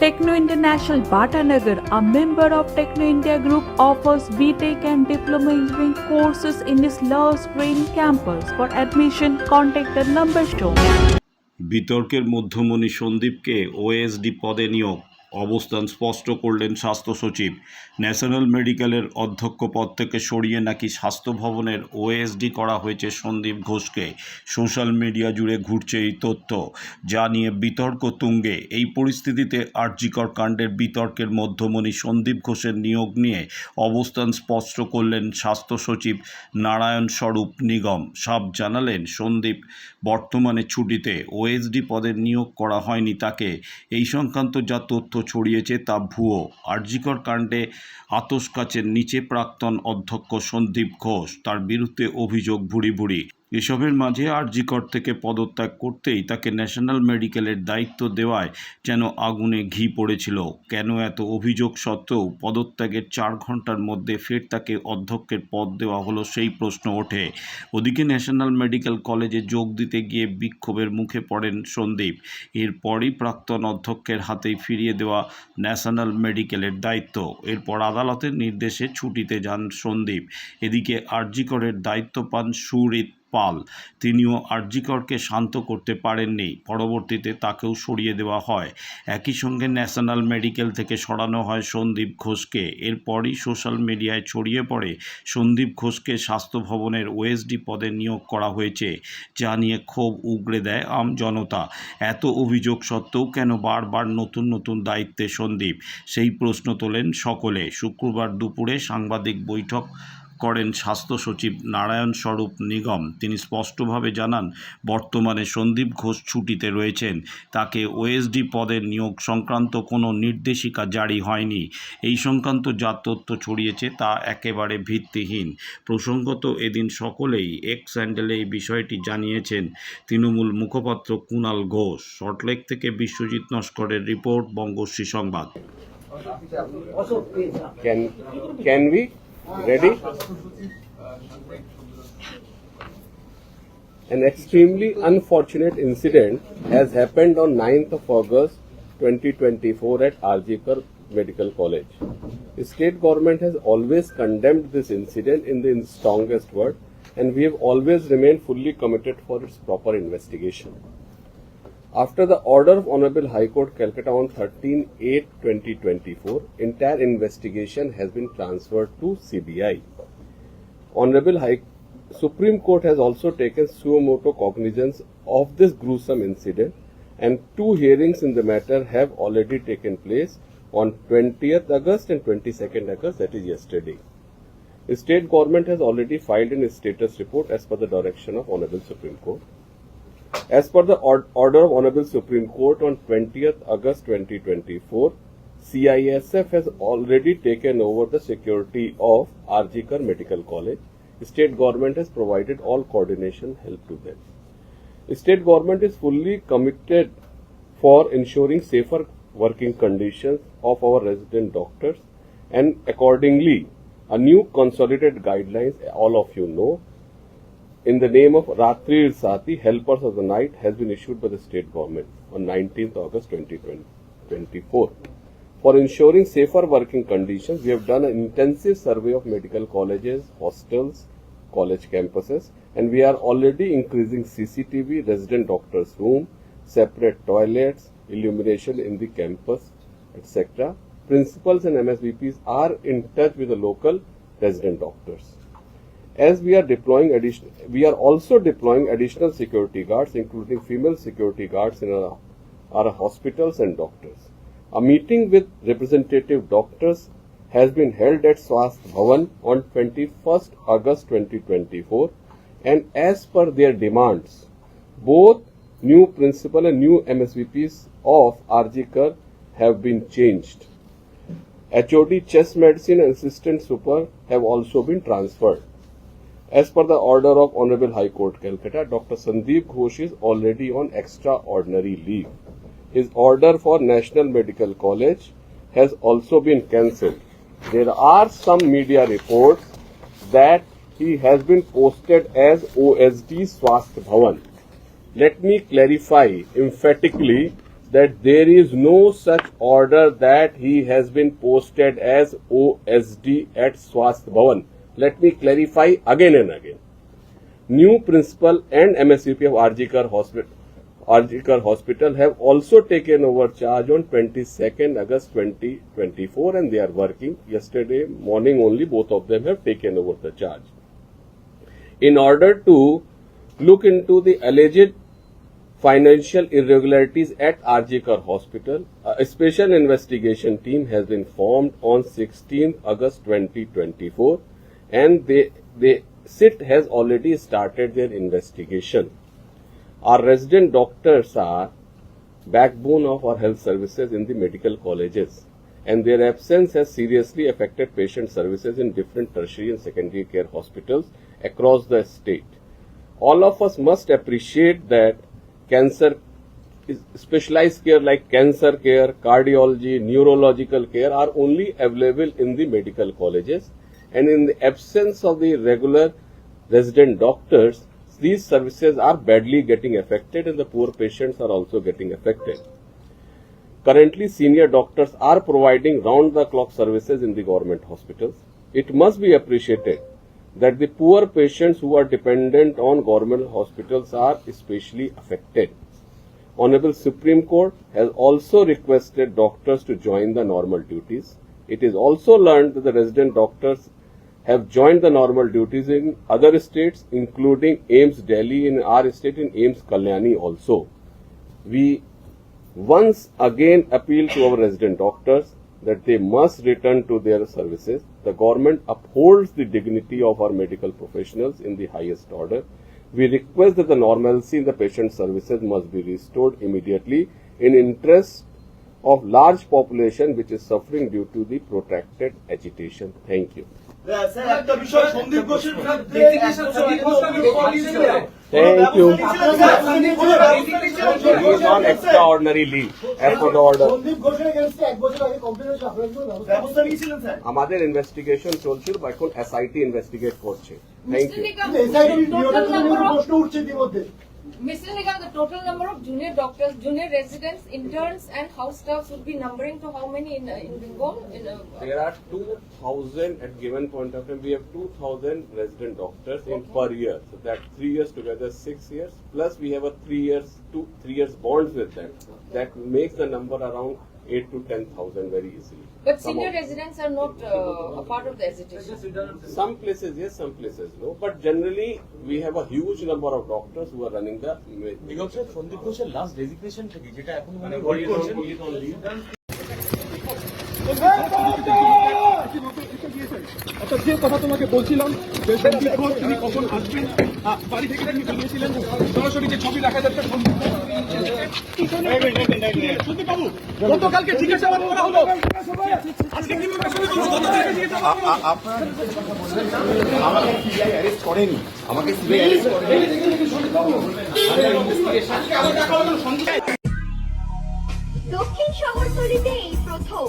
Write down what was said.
Techno International Bhatanagar, a member of Techno India Group, offers BTEC and Diploma Engineering courses in its Love Spring campus. For admission, contact the number shown. বিতর্কের মধ্যমণি সন্দীপকে OSD পদে নিয়োগ অবস্থান স্পষ্ট করলেন স্বাস্থ্য সচিব। ন্যাশনাল মেডিকেলের অধ্যক্ষ পদ থেকে সরিয়ে নাকি স্বাস্থ্য ভবনের ওএসডি করা হয়েছে সন্দীপ ঘোষকে। সোশ্যাল মিডিয়া জুড়ে ঘুরছে এই তথ্য। যা নিয়ে বিতর্ক তুঙ্গে। এই পরিস্থিতিতে আরজিকর কাণ্ডের বিতর্কের মধ্যমণি সন্দীপ ঘোষের নিয়োগ নিয়ে অবস্থান স্পষ্ট করলেন স্বাস্থ্য সচিব নারায়ণ স্বরূপ নিগম। সাব জানালেন, সন্দীপ, বর্তমানে ছুটিতে ওএসডি পদে নিয়োগ করা হয়নি তাকে। এই সংক্রান্ত যা তথ্য ছড়িয়েছে তা ভুয়ো। আরজিকর কাণ্ডে আতস কাচের নিচে প্রাক্তন অধ্যক্ষ সন্দীপ ঘোষ। তার বিরুদ্ধে অভিযোগ ভুড়ি ভুরি এসবের মাঝে আরজিকর থেকে পদত্যাগ করতেই তাকে ন্যাশনাল মেডিকেলের দায়িত্ব দেওয়ায় যেন আগুনে ঘি পড়েছিল। কেন এত অভিযোগ সত্ত্বেও পদত্যাগের চার ঘণ্টার মধ্যে ফের তাকে অধ্যক্ষের পদ দেওয়া হলো সেই প্রশ্ন ওঠে। ওদিকে ন্যাশনাল মেডিকেল কলেজে যোগ দিতে গিয়ে বিক্ষোভের মুখে পড়েন সন্দীপ। এরপরই প্রাক্তন অধ্যক্ষের হাতেই ফিরিয়ে দেওয়া ন্যাশনাল মেডিকেলের দায়িত্ব। এরপর আদালতের নির্দেশে ছুটিতে যান সন্দীপ। এদিকে আরজিকরের দায়িত্ব পান সুরিত পাল। তিনিও আরজিকরকে শান্ত করতে পারেননি। পরবর্তীতে তাকেও সরিয়ে দেওয়া হয়। একই সঙ্গে ন্যাশনাল মেডিকেল থেকে সরানো হয় সন্দীপ ঘোষকে। এরপরই সোশ্যাল মিডিয়ায় ছড়িয়ে পড়ে সন্দীপ ঘোষকে স্বাস্থ্য ভবনের ওএসডি পদে নিয়োগ করা হয়েছে, যা নিয়ে ক্ষোভ উগড়ে দেয় আম জনতা। এত অভিযোগ সত্ত্বেও কেন বারবার নতুন নতুন দায়িত্বে সন্দীপ? সেই প্রশ্ন তোলেন সকলে। শুক্রবার দুপুরে সাংবাদিক বৈঠক করেন স্বাস্থ্য সচিব নারায়ণ স্বরূপ নিগম। তিনি স্পষ্টভাবে জানান, বর্তমানে সন্দীপ ঘোষ ছুটিতে রয়েছেন। তাকে ওএসডি পদের নিয়োগ সংক্রান্ত কোনো নির্দেশিকা জারি হয়নি। এই সংক্রান্ত যা তথ্য ছড়িয়েছে তা একেবারে ভিত্তিহীন। প্রসঙ্গত, এদিন সকলেই এক্স স্যান্ডেলে এই বিষয়টি জানিয়েছেন তৃণমূল মুখপাত্র কুণাল ঘোষ। সল্টলেক থেকে বিশ্বজিৎ নস্করের রিপোর্ট, বঙ্গশ্রী সংবাদ। Can can we? Ready? An extremely unfortunate incident has happened on 9th of August 2024 at Arjikar Medical College. The state government has always condemned this incident in the strongest word and we have always remained fully committed for its proper investigation. After the order of Honorable High Court Calcutta on 13-8-2024, entire investigation has been transferred to CBI. Honorable High Supreme Court has also taken suo cognizance of this gruesome incident and two hearings in the matter have already taken place on 20th August and 22nd August, that is yesterday. The state government has already filed in its status report as per the direction of Honorable Supreme Court. As per the or- order of Honorable Supreme Court on 20th August 2024, CISF has already taken over the security of Arjikar Medical College. State government has provided all coordination help to them. The state government is fully committed for ensuring safer working conditions of our resident doctors and accordingly a new consolidated guidelines all of you know in the name of Ratri Sati, Helpers of the Night, has been issued by the state government on 19th August 2024. For ensuring safer working conditions, we have done an intensive survey of medical colleges, hostels, college campuses, and we are already increasing CCTV, resident doctors' room, separate toilets, illumination in the campus, etc. Principals and MSVPs are in touch with the local resident doctors as we are deploying additional, we are also deploying additional security guards, including female security guards in our, our hospitals and doctors. A meeting with representative doctors has been held at Swasth Bhavan on 21st August 2024, and as per their demands, both new principal and new MSVPs of RGKR have been changed. HOD chest medicine and assistant super have also been transferred. As per the order of Honorable High Court Calcutta, Dr. Sandeep Ghosh is already on extraordinary leave. His order for National Medical College has also been cancelled. There are some media reports that he has been posted as OSD Swasth Bhavan. Let me clarify emphatically that there is no such order that he has been posted as OSD at Swasth Bhavan. Let me clarify again and again. New principal and MSCP of Arjikar Hospital, Hospital have also taken over charge on 22nd August 2024 and they are working. Yesterday morning only both of them have taken over the charge. In order to look into the alleged financial irregularities at Arjikar Hospital, a special investigation team has been formed on 16th August 2024 and they, they SIT has already started their investigation. Our resident doctors are backbone of our health services in the medical colleges and their absence has seriously affected patient services in different tertiary and secondary care hospitals across the state. All of us must appreciate that cancer specialized care like cancer care, cardiology, neurological care are only available in the medical colleges and in the absence of the regular resident doctors, these services are badly getting affected and the poor patients are also getting affected. Currently, senior doctors are providing round the clock services in the government hospitals. It must be appreciated that the poor patients who are dependent on government hospitals are especially affected. Honorable Supreme Court has also requested doctors to join the normal duties. It is also learned that the resident doctors have joined the normal duties in other states, including AIMS Delhi in our state in AIMS Kalyani also. We once again appeal to our resident doctors that they must return to their services. The government upholds the dignity of our medical professionals in the highest order. We request that the normalcy in the patient services must be restored immediately in interest of large population which is suffering due to the protracted agitation. Thank you. extraordinary order. আমাদের investigation চলছিল বা এখন SIT investigate করছে। Thank you Mr. Nigam, the total number of junior doctors, junior residents, interns and house staffs would be numbering to how many in, uh, in Bengal? In, uh, There are 2,000 at given point of time. We have 2,000 resident doctors in per year. So that three years together, six years. Plus we have a three years, two, three years bonds with them. That makes the number around 8 to 10,000 very easily. But some senior residents are not uh, a part of the hesitation. Some places yes, some places no. But generally, we have a huge number of doctors who are running the. Because last designation, is, অর্থাৎ যে কথা তোমাকে বলছিলাম তিনি কখন আসবেন বাড়ি থেকে তিনি বেরিয়েছিলেন, সরাসরি যে ছবি দেখা যাচ্ছে করেনি আমাকে দক্ষিণ শহরতলিতে এই প্রথম।